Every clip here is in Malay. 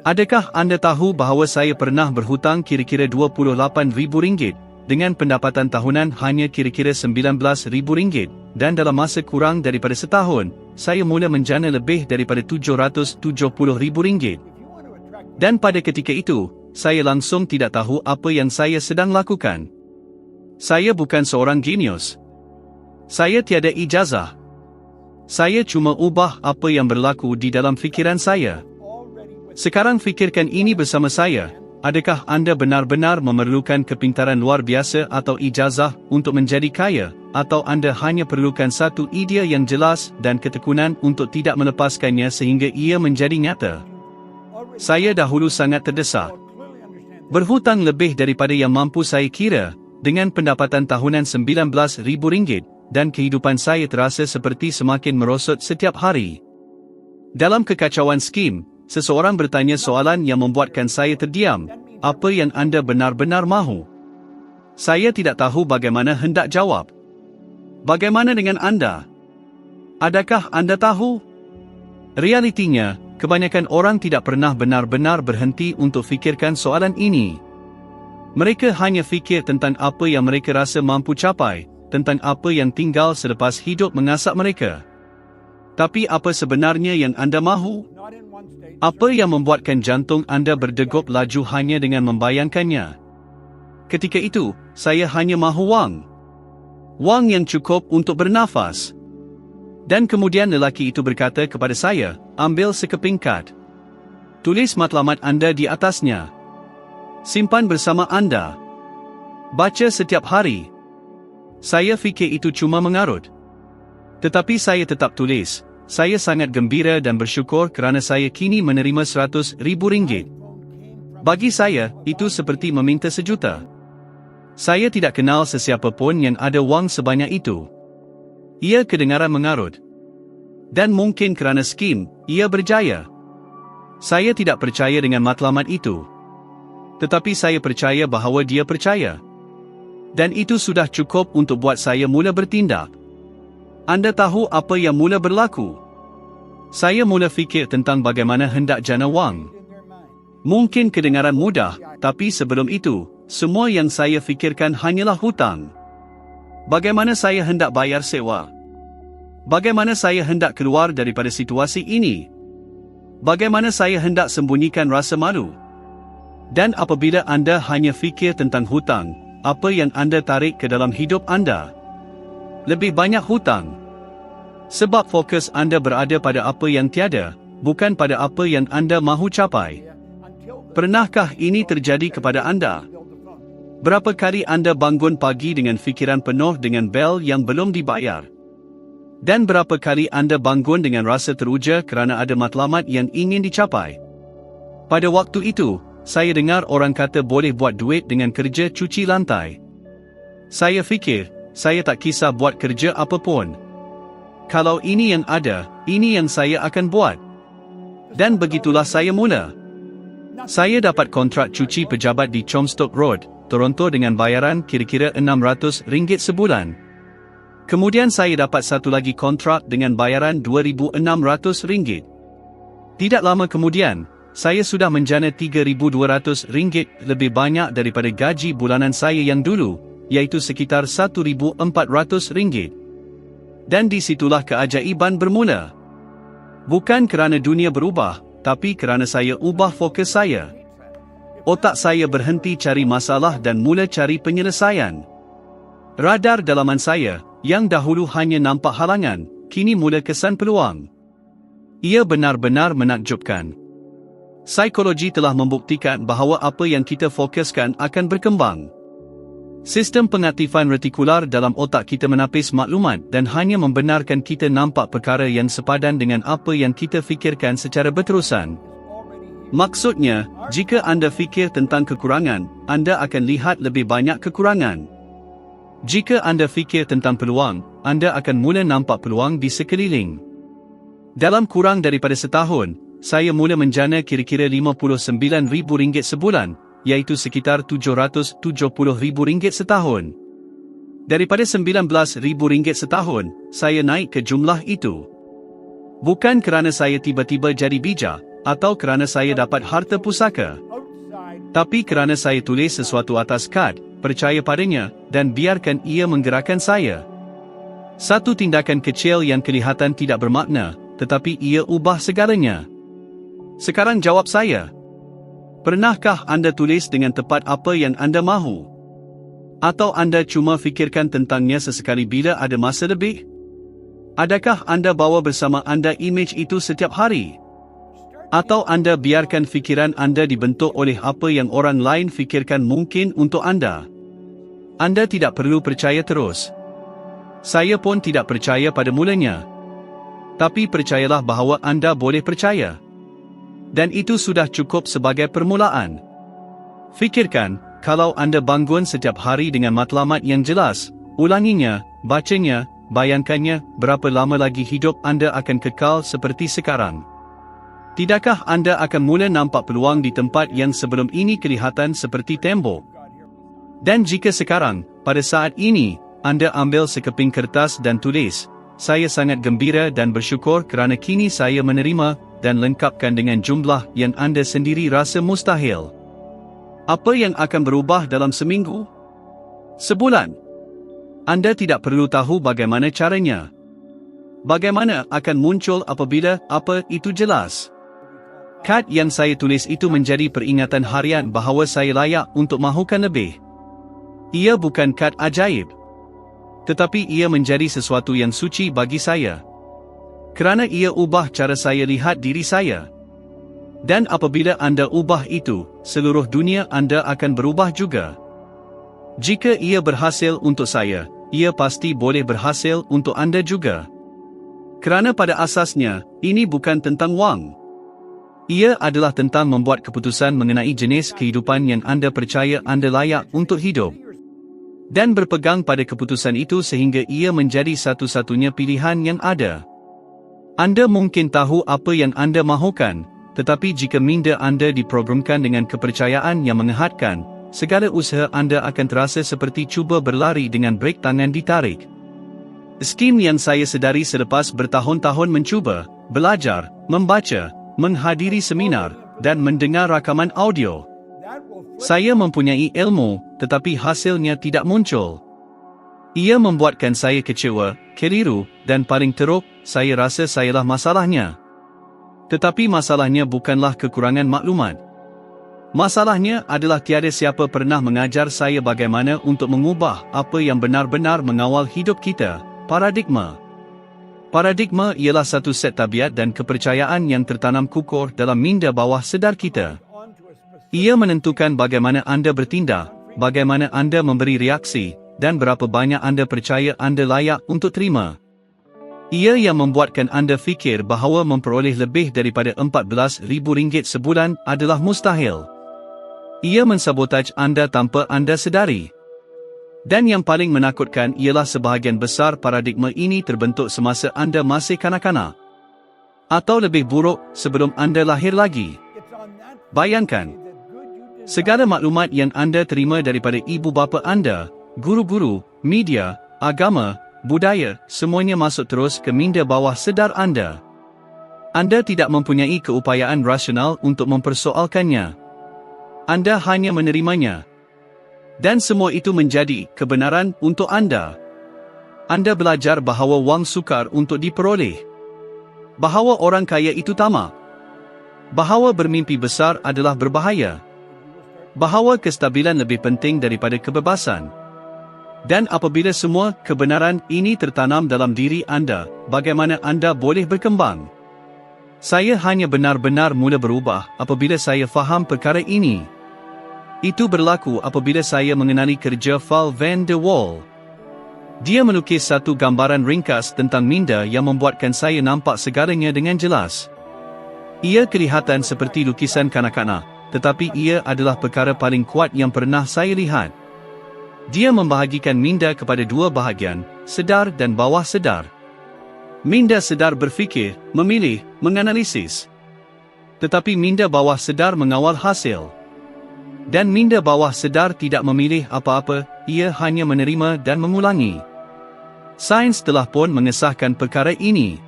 Adakah anda tahu bahawa saya pernah berhutang kira-kira RM28,000 dengan pendapatan tahunan hanya kira-kira RM19,000 dan dalam masa kurang daripada setahun, saya mula menjana lebih daripada RM770,000. Dan pada ketika itu, saya langsung tidak tahu apa yang saya sedang lakukan. Saya bukan seorang genius. Saya tiada ijazah. Saya cuma ubah apa yang berlaku di dalam fikiran saya. Sekarang fikirkan ini bersama saya, Adakah anda benar-benar memerlukan kepintaran luar biasa atau ijazah untuk menjadi kaya, atau anda hanya perlukan satu idea yang jelas dan ketekunan untuk tidak melepaskannya sehingga ia menjadi nyata? Saya dahulu sangat terdesak. Berhutang lebih daripada yang mampu saya kira, dengan pendapatan tahunan RM19,000 dan kehidupan saya terasa seperti semakin merosot setiap hari. Dalam kekacauan skim, seseorang bertanya soalan yang membuatkan saya terdiam. Apa yang anda benar-benar mahu? Saya tidak tahu bagaimana hendak jawab. Bagaimana dengan anda? Adakah anda tahu? Realitinya, kebanyakan orang tidak pernah benar-benar berhenti untuk fikirkan soalan ini. Mereka hanya fikir tentang apa yang mereka rasa mampu capai, tentang apa yang tinggal selepas hidup mengasak mereka. Tapi apa sebenarnya yang anda mahu? Apa yang membuatkan jantung anda berdegup laju hanya dengan membayangkannya? Ketika itu, saya hanya mahu wang. Wang yang cukup untuk bernafas. Dan kemudian lelaki itu berkata kepada saya, ambil sekeping kad. Tulis matlamat anda di atasnya. Simpan bersama anda. Baca setiap hari. Saya fikir itu cuma mengarut. Tetapi saya tetap tulis, saya sangat gembira dan bersyukur kerana saya kini menerima seratus ribu ringgit. Bagi saya, itu seperti meminta sejuta. Saya tidak kenal sesiapa pun yang ada wang sebanyak itu. Ia kedengaran mengarut. Dan mungkin kerana skim, ia berjaya. Saya tidak percaya dengan matlamat itu. Tetapi saya percaya bahawa dia percaya. Dan itu sudah cukup untuk buat saya mula bertindak. Anda tahu apa yang mula berlaku? Saya mula fikir tentang bagaimana hendak jana wang. Mungkin kedengaran mudah, tapi sebelum itu, semua yang saya fikirkan hanyalah hutang. Bagaimana saya hendak bayar sewa? Bagaimana saya hendak keluar daripada situasi ini? Bagaimana saya hendak sembunyikan rasa malu? Dan apabila anda hanya fikir tentang hutang, apa yang anda tarik ke dalam hidup anda? Lebih banyak hutang. Sebab fokus anda berada pada apa yang tiada, bukan pada apa yang anda mahu capai. Pernahkah ini terjadi kepada anda? Berapa kali anda bangun pagi dengan fikiran penuh dengan bel yang belum dibayar? Dan berapa kali anda bangun dengan rasa teruja kerana ada matlamat yang ingin dicapai? Pada waktu itu, saya dengar orang kata boleh buat duit dengan kerja cuci lantai. Saya fikir, saya tak kisah buat kerja apapun. Kalau ini yang ada, ini yang saya akan buat. Dan begitulah saya mula. Saya dapat kontrak cuci pejabat di Chomstock Road, Toronto dengan bayaran kira-kira RM600 sebulan. Kemudian saya dapat satu lagi kontrak dengan bayaran RM2,600. Tidak lama kemudian, saya sudah menjana RM3,200 lebih banyak daripada gaji bulanan saya yang dulu, iaitu sekitar RM1,400. Dan disitulah keajaiban bermula. Bukan kerana dunia berubah, tapi kerana saya ubah fokus saya. Otak saya berhenti cari masalah dan mula cari penyelesaian. Radar dalaman saya, yang dahulu hanya nampak halangan, kini mula kesan peluang. Ia benar-benar menakjubkan. Psikologi telah membuktikan bahawa apa yang kita fokuskan akan berkembang. Sistem pengaktifan retikular dalam otak kita menapis maklumat dan hanya membenarkan kita nampak perkara yang sepadan dengan apa yang kita fikirkan secara berterusan. Maksudnya, jika anda fikir tentang kekurangan, anda akan lihat lebih banyak kekurangan. Jika anda fikir tentang peluang, anda akan mula nampak peluang di sekeliling. Dalam kurang daripada setahun, saya mula menjana kira-kira RM59,000 sebulan, iaitu sekitar RM770,000 setahun. Daripada RM19,000 setahun, saya naik ke jumlah itu. Bukan kerana saya tiba-tiba jadi bijak, atau kerana saya dapat harta pusaka. Tapi kerana saya tulis sesuatu atas kad, percaya padanya, dan biarkan ia menggerakkan saya. Satu tindakan kecil yang kelihatan tidak bermakna, tetapi ia ubah segalanya. Sekarang jawab saya. Pernahkah anda tulis dengan tepat apa yang anda mahu? Atau anda cuma fikirkan tentangnya sesekali bila ada masa lebih? Adakah anda bawa bersama anda imej itu setiap hari? Atau anda biarkan fikiran anda dibentuk oleh apa yang orang lain fikirkan mungkin untuk anda? Anda tidak perlu percaya terus. Saya pun tidak percaya pada mulanya. Tapi percayalah bahawa anda boleh percaya. Dan itu sudah cukup sebagai permulaan. Fikirkan, kalau anda bangun setiap hari dengan matlamat yang jelas, ulanginya, bacanya, bayangkannya, berapa lama lagi hidup anda akan kekal seperti sekarang. Tidakkah anda akan mula nampak peluang di tempat yang sebelum ini kelihatan seperti tembok? Dan jika sekarang, pada saat ini, anda ambil sekeping kertas dan tulis, saya sangat gembira dan bersyukur kerana kini saya menerima dan lengkapkan dengan jumlah yang anda sendiri rasa mustahil. Apa yang akan berubah dalam seminggu? Sebulan. Anda tidak perlu tahu bagaimana caranya. Bagaimana akan muncul apabila apa itu jelas? Kad yang saya tulis itu menjadi peringatan harian bahawa saya layak untuk mahukan lebih. Ia bukan kad ajaib. Tetapi ia menjadi sesuatu yang suci bagi saya. Kerana ia ubah cara saya lihat diri saya. Dan apabila anda ubah itu, seluruh dunia anda akan berubah juga. Jika ia berhasil untuk saya, ia pasti boleh berhasil untuk anda juga. Kerana pada asasnya, ini bukan tentang wang. Ia adalah tentang membuat keputusan mengenai jenis kehidupan yang anda percaya anda layak untuk hidup. Dan berpegang pada keputusan itu sehingga ia menjadi satu-satunya pilihan yang ada. Anda mungkin tahu apa yang anda mahukan, tetapi jika minda anda diprogramkan dengan kepercayaan yang mengehadkan, segala usaha anda akan terasa seperti cuba berlari dengan brek tangan ditarik. Skim yang saya sedari selepas bertahun-tahun mencuba, belajar, membaca, menghadiri seminar, dan mendengar rakaman audio. Saya mempunyai ilmu, tetapi hasilnya tidak muncul. Ia membuatkan saya kecewa, keliru, dan paling teruk, saya rasa sayalah masalahnya. Tetapi masalahnya bukanlah kekurangan maklumat. Masalahnya adalah tiada siapa pernah mengajar saya bagaimana untuk mengubah apa yang benar-benar mengawal hidup kita, paradigma. Paradigma ialah satu set tabiat dan kepercayaan yang tertanam kukuh dalam minda bawah sedar kita. Ia menentukan bagaimana anda bertindak, bagaimana anda memberi reaksi, dan berapa banyak anda percaya anda layak untuk terima. Ia yang membuatkan anda fikir bahawa memperoleh lebih daripada RM14,000 sebulan adalah mustahil. Ia mensabotaj anda tanpa anda sedari. Dan yang paling menakutkan ialah sebahagian besar paradigma ini terbentuk semasa anda masih kanak-kanak. Atau lebih buruk, sebelum anda lahir lagi. Bayangkan. Segala maklumat yang anda terima daripada ibu bapa anda, guru-guru, media, agama, budaya, semuanya masuk terus ke minda bawah sedar anda. Anda tidak mempunyai keupayaan rasional untuk mempersoalkannya. Anda hanya menerimanya. Dan semua itu menjadi kebenaran untuk anda. Anda belajar bahawa wang sukar untuk diperoleh. Bahawa orang kaya itu tamak. Bahawa bermimpi besar adalah berbahaya. Bahawa kestabilan lebih penting daripada kebebasan. Dan apabila semua kebenaran ini tertanam dalam diri anda, bagaimana anda boleh berkembang? Saya hanya benar-benar mula berubah apabila saya faham perkara ini. Itu berlaku apabila saya mengenali kerja Val Van de Waal. Dia melukis satu gambaran ringkas tentang minda yang membuatkan saya nampak segalanya dengan jelas. Ia kelihatan seperti lukisan kanak-kanak, tetapi ia adalah perkara paling kuat yang pernah saya lihat. Dia membahagikan minda kepada dua bahagian, sedar dan bawah sedar. Minda sedar berfikir, memilih, menganalisis. Tetapi minda bawah sedar mengawal hasil. Dan minda bawah sedar tidak memilih apa-apa, ia hanya menerima dan mengulangi. Sains telah pun mengesahkan perkara ini.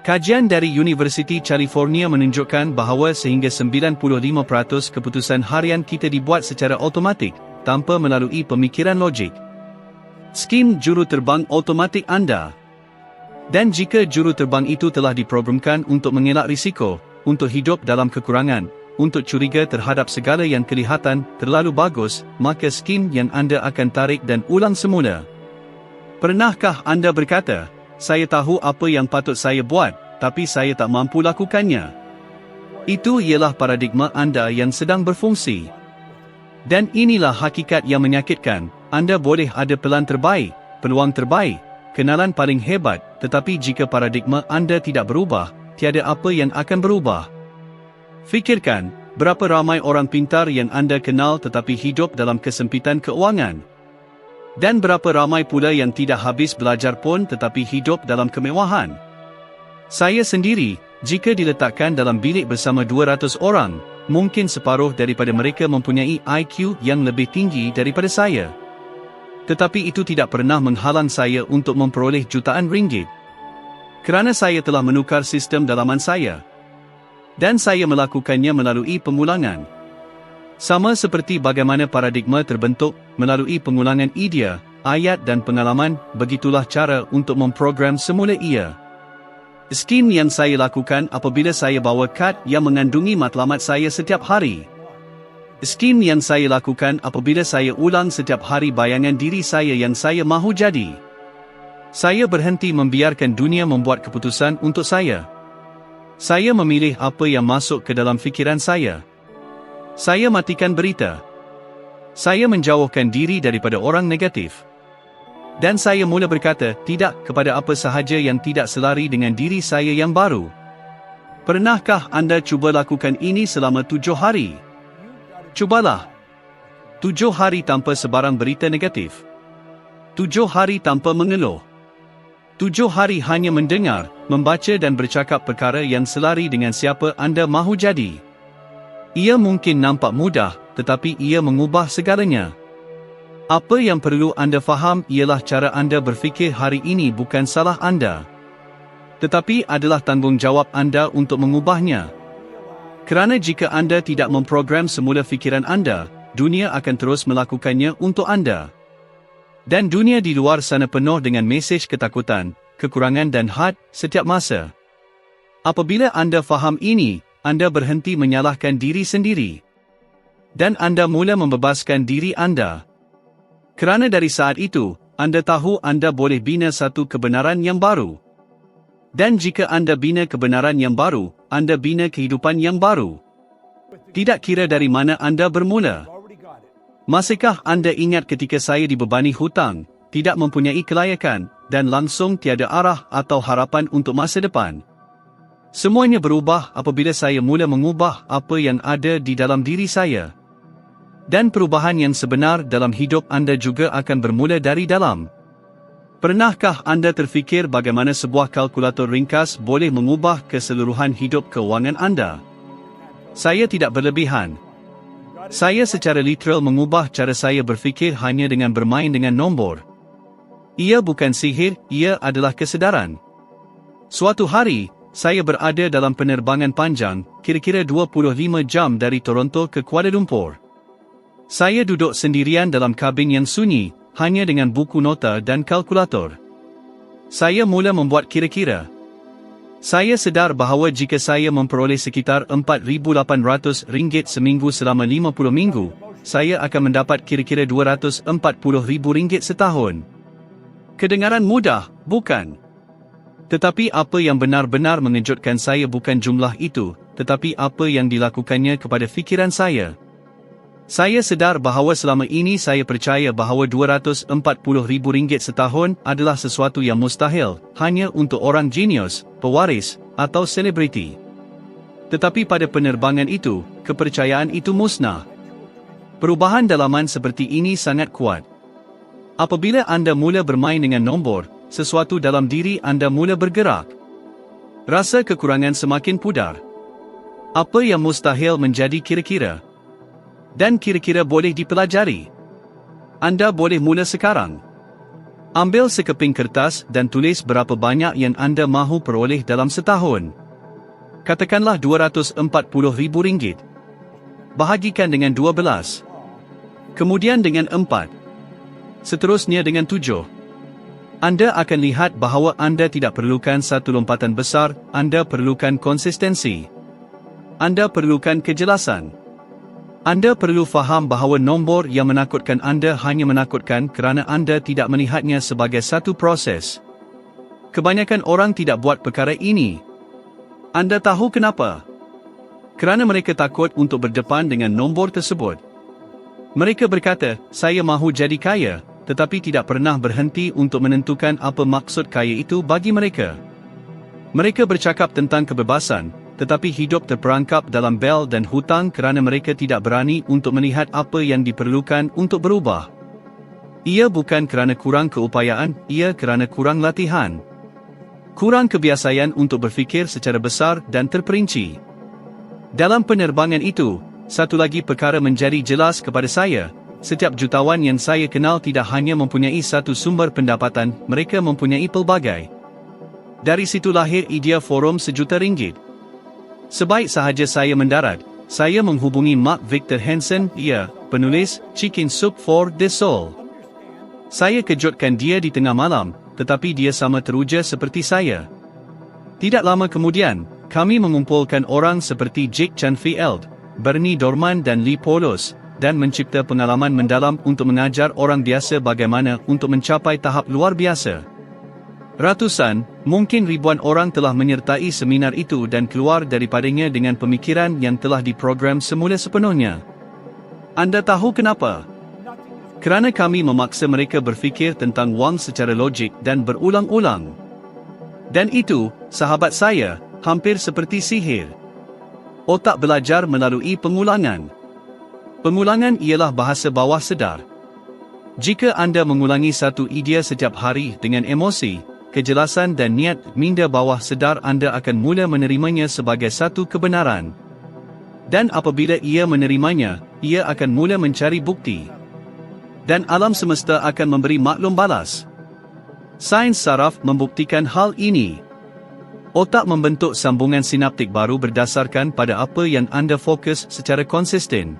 Kajian dari University California menunjukkan bahawa sehingga 95% keputusan harian kita dibuat secara automatik, tanpa melalui pemikiran logik. Skim juruterbang automatik anda Dan jika juruterbang itu telah diprogramkan untuk mengelak risiko, untuk hidup dalam kekurangan, untuk curiga terhadap segala yang kelihatan terlalu bagus, maka skim yang anda akan tarik dan ulang semula. Pernahkah anda berkata, saya tahu apa yang patut saya buat, tapi saya tak mampu lakukannya. Itu ialah paradigma anda yang sedang berfungsi. Dan inilah hakikat yang menyakitkan, anda boleh ada pelan terbaik, peluang terbaik, kenalan paling hebat, tetapi jika paradigma anda tidak berubah, tiada apa yang akan berubah. Fikirkan, berapa ramai orang pintar yang anda kenal tetapi hidup dalam kesempitan keuangan? Dan berapa ramai pula yang tidak habis belajar pun tetapi hidup dalam kemewahan. Saya sendiri, jika diletakkan dalam bilik bersama 200 orang, mungkin separuh daripada mereka mempunyai IQ yang lebih tinggi daripada saya. Tetapi itu tidak pernah menghalang saya untuk memperoleh jutaan ringgit. Kerana saya telah menukar sistem dalaman saya. Dan saya melakukannya melalui pengulangan. Sama seperti bagaimana paradigma terbentuk melalui pengulangan idea, ayat dan pengalaman, begitulah cara untuk memprogram semula ia. Skim yang saya lakukan apabila saya bawa kad yang mengandungi matlamat saya setiap hari. Skim yang saya lakukan apabila saya ulang setiap hari bayangan diri saya yang saya mahu jadi. Saya berhenti membiarkan dunia membuat keputusan untuk saya. Saya memilih apa yang masuk ke dalam fikiran saya. Saya matikan berita. Saya menjauhkan diri daripada orang negatif. Dan saya mula berkata tidak kepada apa sahaja yang tidak selari dengan diri saya yang baru. Pernahkah anda cuba lakukan ini selama tujuh hari? Cubalah. Tujuh hari tanpa sebarang berita negatif. Tujuh hari tanpa mengeluh. Tujuh hari hanya mendengar, membaca dan bercakap perkara yang selari dengan siapa anda mahu jadi. Ia mungkin nampak mudah, tetapi ia mengubah segalanya. Apa yang perlu anda faham ialah cara anda berfikir hari ini bukan salah anda. Tetapi adalah tanggungjawab anda untuk mengubahnya. Kerana jika anda tidak memprogram semula fikiran anda, dunia akan terus melakukannya untuk anda. Dan dunia di luar sana penuh dengan mesej ketakutan, kekurangan dan had setiap masa. Apabila anda faham ini, anda berhenti menyalahkan diri sendiri. Dan anda mula membebaskan diri anda. Kerana dari saat itu, anda tahu anda boleh bina satu kebenaran yang baru. Dan jika anda bina kebenaran yang baru, anda bina kehidupan yang baru. Tidak kira dari mana anda bermula. Masihkah anda ingat ketika saya dibebani hutang, tidak mempunyai kelayakan, dan langsung tiada arah atau harapan untuk masa depan? Semuanya berubah apabila saya mula mengubah apa yang ada di dalam diri saya. Dan perubahan yang sebenar dalam hidup anda juga akan bermula dari dalam. Pernahkah anda terfikir bagaimana sebuah kalkulator ringkas boleh mengubah keseluruhan hidup keuangan anda? Saya tidak berlebihan. Saya secara literal mengubah cara saya berfikir hanya dengan bermain dengan nombor. Ia bukan sihir, ia adalah kesedaran. Suatu hari, saya berada dalam penerbangan panjang, kira-kira 25 jam dari Toronto ke Kuala Lumpur. Saya duduk sendirian dalam kabin yang sunyi, hanya dengan buku nota dan kalkulator. Saya mula membuat kira-kira. Saya sedar bahawa jika saya memperoleh sekitar RM4,800 seminggu selama 50 minggu, saya akan mendapat kira-kira RM240,000 setahun. Kedengaran mudah, bukan? Tetapi apa yang benar-benar mengejutkan saya bukan jumlah itu, tetapi apa yang dilakukannya kepada fikiran saya. Saya sedar bahawa selama ini saya percaya bahawa RM240,000 setahun adalah sesuatu yang mustahil, hanya untuk orang genius, pewaris, atau selebriti. Tetapi pada penerbangan itu, kepercayaan itu musnah. Perubahan dalaman seperti ini sangat kuat. Apabila anda mula bermain dengan nombor, sesuatu dalam diri anda mula bergerak. Rasa kekurangan semakin pudar. Apa yang mustahil menjadi kira-kira? Dan kira-kira boleh dipelajari. Anda boleh mula sekarang. Ambil sekeping kertas dan tulis berapa banyak yang anda mahu peroleh dalam setahun. Katakanlah RM240,000. Bahagikan dengan 12. Kemudian dengan 4. Seterusnya dengan 7. Anda akan lihat bahawa anda tidak perlukan satu lompatan besar, anda perlukan konsistensi. Anda perlukan kejelasan. Anda perlu faham bahawa nombor yang menakutkan anda hanya menakutkan kerana anda tidak melihatnya sebagai satu proses. Kebanyakan orang tidak buat perkara ini. Anda tahu kenapa? Kerana mereka takut untuk berdepan dengan nombor tersebut. Mereka berkata, saya mahu jadi kaya, tetapi tidak pernah berhenti untuk menentukan apa maksud kaya itu bagi mereka. Mereka bercakap tentang kebebasan, tetapi hidup terperangkap dalam bel dan hutang kerana mereka tidak berani untuk melihat apa yang diperlukan untuk berubah. Ia bukan kerana kurang keupayaan, ia kerana kurang latihan. Kurang kebiasaan untuk berfikir secara besar dan terperinci. Dalam penerbangan itu, satu lagi perkara menjadi jelas kepada saya, setiap jutawan yang saya kenal tidak hanya mempunyai satu sumber pendapatan, mereka mempunyai pelbagai. Dari situ lahir idea forum sejuta ringgit. Sebaik sahaja saya mendarat, saya menghubungi Mark Victor Hansen, ia, penulis Chicken Soup for the Soul. Saya kejutkan dia di tengah malam, tetapi dia sama teruja seperti saya. Tidak lama kemudian, kami mengumpulkan orang seperti Jake Canfield, Bernie Dorman dan Lee Polos, dan mencipta pengalaman mendalam untuk mengajar orang biasa bagaimana untuk mencapai tahap luar biasa. Ratusan, mungkin ribuan orang telah menyertai seminar itu dan keluar daripadanya dengan pemikiran yang telah diprogram semula sepenuhnya. Anda tahu kenapa? Kerana kami memaksa mereka berfikir tentang wang secara logik dan berulang-ulang. Dan itu, sahabat saya, hampir seperti sihir. Otak belajar melalui pengulangan. Pengulangan ialah bahasa bawah sedar. Jika anda mengulangi satu idea setiap hari dengan emosi, kejelasan dan niat minda bawah sedar anda akan mula menerimanya sebagai satu kebenaran. Dan apabila ia menerimanya, ia akan mula mencari bukti. Dan alam semesta akan memberi maklum balas. Sains saraf membuktikan hal ini. Otak membentuk sambungan sinaptik baru berdasarkan pada apa yang anda fokus secara konsisten.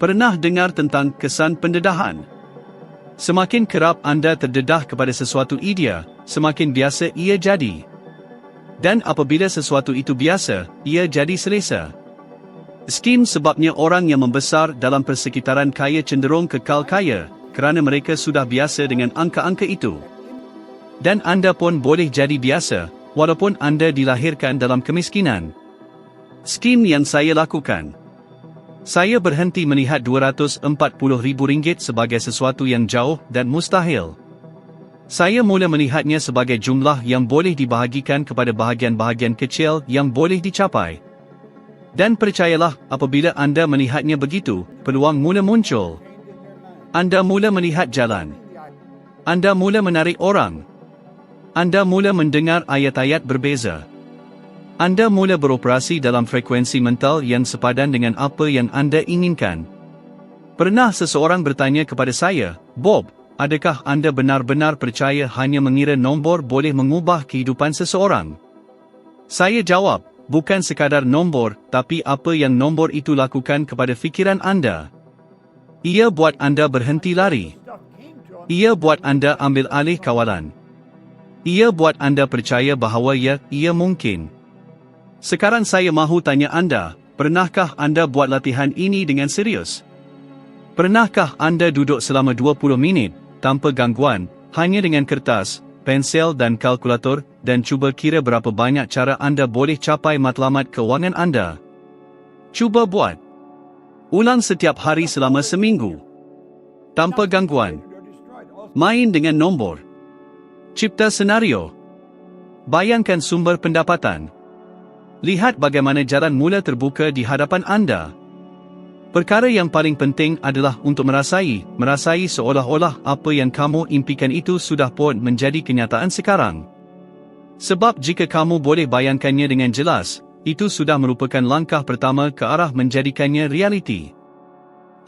Pernah dengar tentang kesan pendedahan? Semakin kerap anda terdedah kepada sesuatu idea, semakin biasa ia jadi. Dan apabila sesuatu itu biasa, ia jadi selesa. Skim sebabnya orang yang membesar dalam persekitaran kaya cenderung kekal kaya, kerana mereka sudah biasa dengan angka-angka itu. Dan anda pun boleh jadi biasa, walaupun anda dilahirkan dalam kemiskinan. Skim yang saya lakukan. Saya berhenti melihat RM240,000 sebagai sesuatu yang jauh dan mustahil. Saya mula melihatnya sebagai jumlah yang boleh dibahagikan kepada bahagian-bahagian kecil yang boleh dicapai. Dan percayalah, apabila anda melihatnya begitu, peluang mula muncul. Anda mula melihat jalan. Anda mula menarik orang. Anda mula mendengar ayat-ayat berbeza. Anda mula beroperasi dalam frekuensi mental yang sepadan dengan apa yang anda inginkan. Pernah seseorang bertanya kepada saya, Bob, adakah anda benar-benar percaya hanya mengira nombor boleh mengubah kehidupan seseorang? Saya jawab, bukan sekadar nombor, tapi apa yang nombor itu lakukan kepada fikiran anda. Ia buat anda berhenti lari. Ia buat anda ambil alih kawalan. Ia buat anda percaya bahawa ya, ia mungkin. Sekarang saya mahu tanya anda, pernahkah anda buat latihan ini dengan serius? Pernahkah anda duduk selama 20 minit, tanpa gangguan, hanya dengan kertas, pensel dan kalkulator, dan cuba kira berapa banyak cara anda boleh capai matlamat kewangan anda? Cuba buat. Ulang setiap hari selama seminggu. Tanpa gangguan. Main dengan nombor. Cipta senario. Bayangkan sumber pendapatan. Lihat bagaimana jalan mula terbuka di hadapan anda. Perkara yang paling penting adalah untuk merasai, merasai seolah-olah apa yang kamu impikan itu sudah pun menjadi kenyataan sekarang. Sebab jika kamu boleh bayangkannya dengan jelas, itu sudah merupakan langkah pertama ke arah menjadikannya realiti.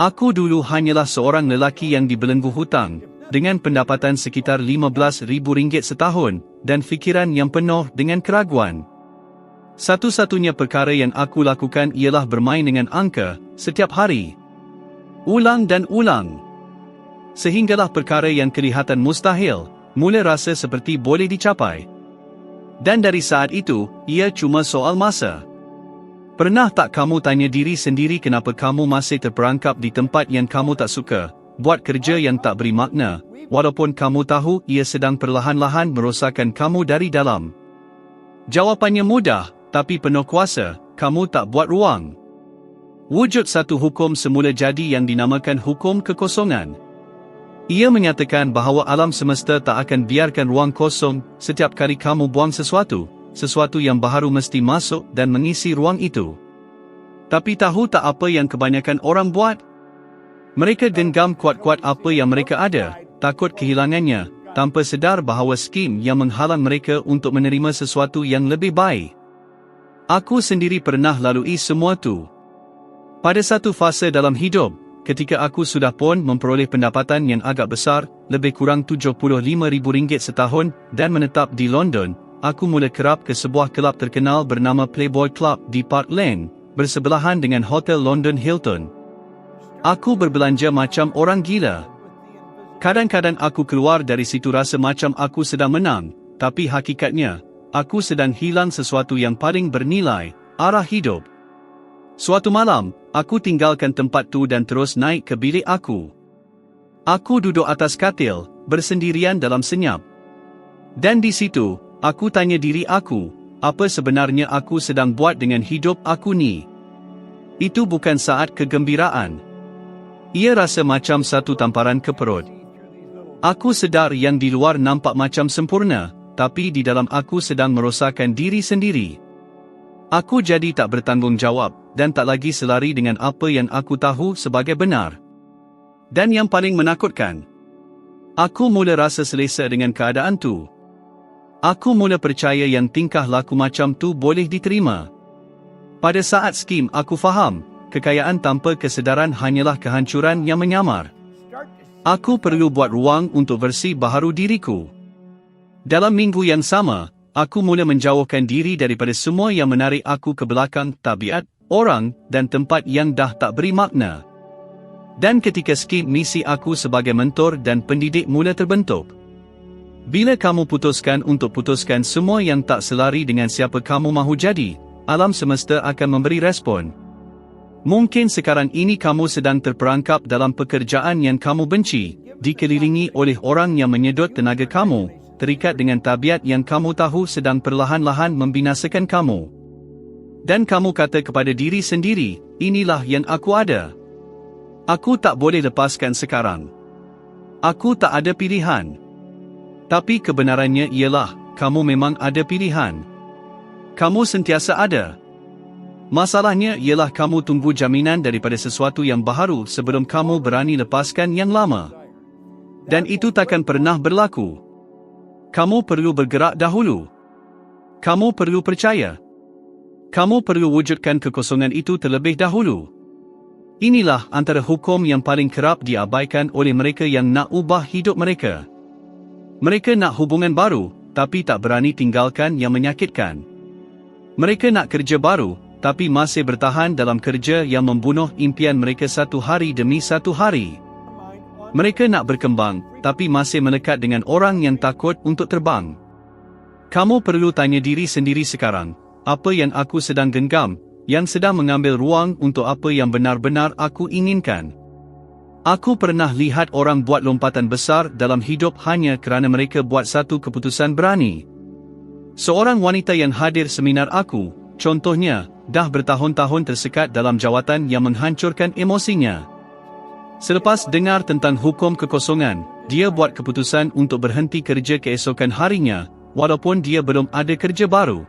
Aku dulu hanyalah seorang lelaki yang dibelenggu hutang, dengan pendapatan sekitar RM15,000 setahun dan fikiran yang penuh dengan keraguan. Satu-satunya perkara yang aku lakukan ialah bermain dengan angka setiap hari. Ulang dan ulang. Sehinggalah perkara yang kelihatan mustahil, mula rasa seperti boleh dicapai. Dan dari saat itu, ia cuma soal masa. Pernah tak kamu tanya diri sendiri kenapa kamu masih terperangkap di tempat yang kamu tak suka, buat kerja yang tak beri makna, walaupun kamu tahu ia sedang perlahan-lahan merosakkan kamu dari dalam. Jawapannya mudah, tapi penuh kuasa, kamu tak buat ruang. Wujud satu hukum semula jadi yang dinamakan hukum kekosongan. Ia menyatakan bahawa alam semesta tak akan biarkan ruang kosong setiap kali kamu buang sesuatu, sesuatu yang baharu mesti masuk dan mengisi ruang itu. Tapi tahu tak apa yang kebanyakan orang buat? Mereka genggam kuat-kuat apa yang mereka ada, takut kehilangannya, tanpa sedar bahawa skim yang menghalang mereka untuk menerima sesuatu yang lebih baik. Aku sendiri pernah lalui semua tu. Pada satu fase dalam hidup, ketika aku sudah pun memperoleh pendapatan yang agak besar, lebih kurang RM75,000 setahun dan menetap di London, aku mula kerap ke sebuah kelab terkenal bernama Playboy Club di Park Lane, bersebelahan dengan Hotel London Hilton. Aku berbelanja macam orang gila. Kadang-kadang aku keluar dari situ rasa macam aku sedang menang, tapi hakikatnya, aku sedang hilang sesuatu yang paling bernilai, arah hidup. Suatu malam, aku tinggalkan tempat tu dan terus naik ke bilik aku. Aku duduk atas katil, bersendirian dalam senyap. Dan di situ, aku tanya diri aku, apa sebenarnya aku sedang buat dengan hidup aku ni? Itu bukan saat kegembiraan. Ia rasa macam satu tamparan ke perut. Aku sedar yang di luar nampak macam sempurna, tapi di dalam aku sedang merosakkan diri sendiri. Aku jadi tak bertanggungjawab dan tak lagi selari dengan apa yang aku tahu sebagai benar. Dan yang paling menakutkan, aku mula rasa selesa dengan keadaan tu. Aku mula percaya yang tingkah laku macam tu boleh diterima. Pada saat skim aku faham, kekayaan tanpa kesedaran hanyalah kehancuran yang menyamar. Aku perlu buat ruang untuk versi baharu diriku. Dalam minggu yang sama, aku mula menjauhkan diri daripada semua yang menarik aku ke belakang tabiat, orang dan tempat yang dah tak beri makna. Dan ketika skip misi aku sebagai mentor dan pendidik mula terbentuk. Bila kamu putuskan untuk putuskan semua yang tak selari dengan siapa kamu mahu jadi, alam semesta akan memberi respon. Mungkin sekarang ini kamu sedang terperangkap dalam pekerjaan yang kamu benci, dikelilingi oleh orang yang menyedot tenaga kamu, terikat dengan tabiat yang kamu tahu sedang perlahan-lahan membinasakan kamu. Dan kamu kata kepada diri sendiri, inilah yang aku ada. Aku tak boleh lepaskan sekarang. Aku tak ada pilihan. Tapi kebenarannya ialah, kamu memang ada pilihan. Kamu sentiasa ada. Masalahnya ialah kamu tunggu jaminan daripada sesuatu yang baharu sebelum kamu berani lepaskan yang lama. Dan itu takkan pernah berlaku. Kamu perlu bergerak dahulu. Kamu perlu percaya. Kamu perlu wujudkan kekosongan itu terlebih dahulu. Inilah antara hukum yang paling kerap diabaikan oleh mereka yang nak ubah hidup mereka. Mereka nak hubungan baru, tapi tak berani tinggalkan yang menyakitkan. Mereka nak kerja baru, tapi masih bertahan dalam kerja yang membunuh impian mereka satu hari demi satu hari. Mereka nak berkembang, tapi masih melekat dengan orang yang takut untuk terbang. Kamu perlu tanya diri sendiri sekarang, apa yang aku sedang genggam, yang sedang mengambil ruang untuk apa yang benar-benar aku inginkan. Aku pernah lihat orang buat lompatan besar dalam hidup hanya kerana mereka buat satu keputusan berani. Seorang wanita yang hadir seminar aku, contohnya, dah bertahun-tahun tersekat dalam jawatan yang menghancurkan emosinya. Selepas dengar tentang hukum kekosongan, dia buat keputusan untuk berhenti kerja keesokan harinya, walaupun dia belum ada kerja baru.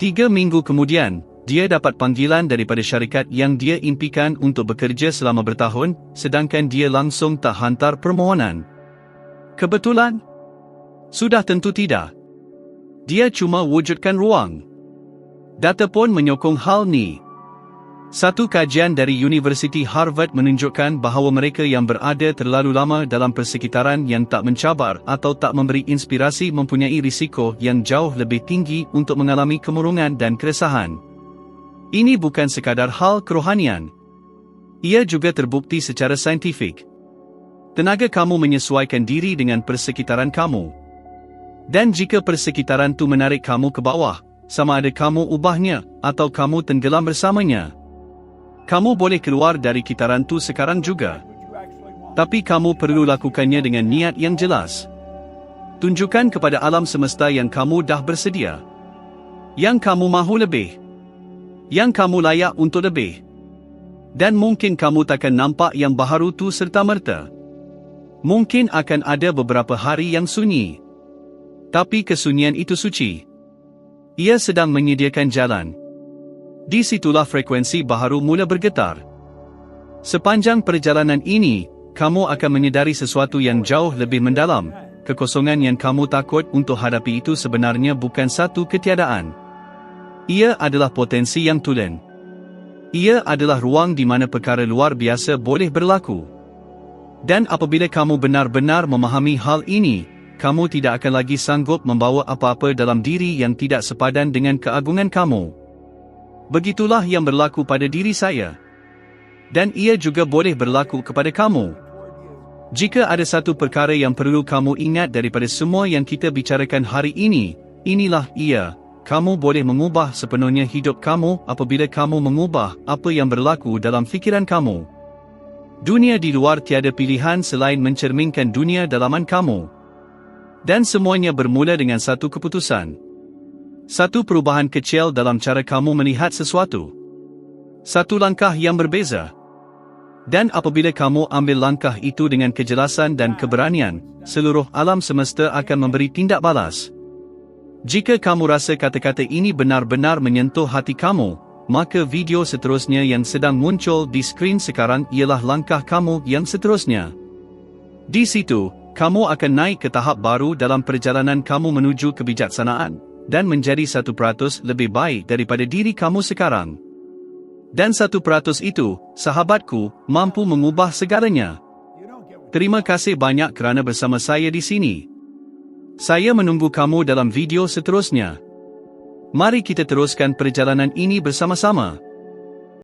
Tiga minggu kemudian, dia dapat panggilan daripada syarikat yang dia impikan untuk bekerja selama bertahun, sedangkan dia langsung tak hantar permohonan. Kebetulan? Sudah tentu tidak. Dia cuma wujudkan ruang. Data pun menyokong hal ni. Satu kajian dari Universiti Harvard menunjukkan bahawa mereka yang berada terlalu lama dalam persekitaran yang tak mencabar atau tak memberi inspirasi mempunyai risiko yang jauh lebih tinggi untuk mengalami kemurungan dan keresahan. Ini bukan sekadar hal kerohanian. Ia juga terbukti secara saintifik. Tenaga kamu menyesuaikan diri dengan persekitaran kamu. Dan jika persekitaran tu menarik kamu ke bawah, sama ada kamu ubahnya atau kamu tenggelam bersamanya, kamu boleh keluar dari kitaran tu sekarang juga. Tapi kamu perlu lakukannya dengan niat yang jelas. Tunjukkan kepada alam semesta yang kamu dah bersedia. Yang kamu mahu lebih. Yang kamu layak untuk lebih. Dan mungkin kamu takkan nampak yang baharu tu serta-merta. Mungkin akan ada beberapa hari yang sunyi. Tapi kesunyian itu suci. Ia sedang menyediakan jalan. Di situlah frekuensi baharu mula bergetar. Sepanjang perjalanan ini, kamu akan menyedari sesuatu yang jauh lebih mendalam. Kekosongan yang kamu takut untuk hadapi itu sebenarnya bukan satu ketiadaan. Ia adalah potensi yang tulen. Ia adalah ruang di mana perkara luar biasa boleh berlaku. Dan apabila kamu benar-benar memahami hal ini, kamu tidak akan lagi sanggup membawa apa-apa dalam diri yang tidak sepadan dengan keagungan kamu. Begitulah yang berlaku pada diri saya. Dan ia juga boleh berlaku kepada kamu. Jika ada satu perkara yang perlu kamu ingat daripada semua yang kita bicarakan hari ini, inilah ia. Kamu boleh mengubah sepenuhnya hidup kamu apabila kamu mengubah apa yang berlaku dalam fikiran kamu. Dunia di luar tiada pilihan selain mencerminkan dunia dalaman kamu. Dan semuanya bermula dengan satu keputusan. Satu perubahan kecil dalam cara kamu melihat sesuatu. Satu langkah yang berbeza. Dan apabila kamu ambil langkah itu dengan kejelasan dan keberanian, seluruh alam semesta akan memberi tindak balas. Jika kamu rasa kata-kata ini benar-benar menyentuh hati kamu, maka video seterusnya yang sedang muncul di skrin sekarang ialah langkah kamu yang seterusnya. Di situ, kamu akan naik ke tahap baru dalam perjalanan kamu menuju kebijaksanaan dan menjadi satu peratus lebih baik daripada diri kamu sekarang. Dan satu peratus itu, sahabatku, mampu mengubah segalanya. Terima kasih banyak kerana bersama saya di sini. Saya menunggu kamu dalam video seterusnya. Mari kita teruskan perjalanan ini bersama-sama.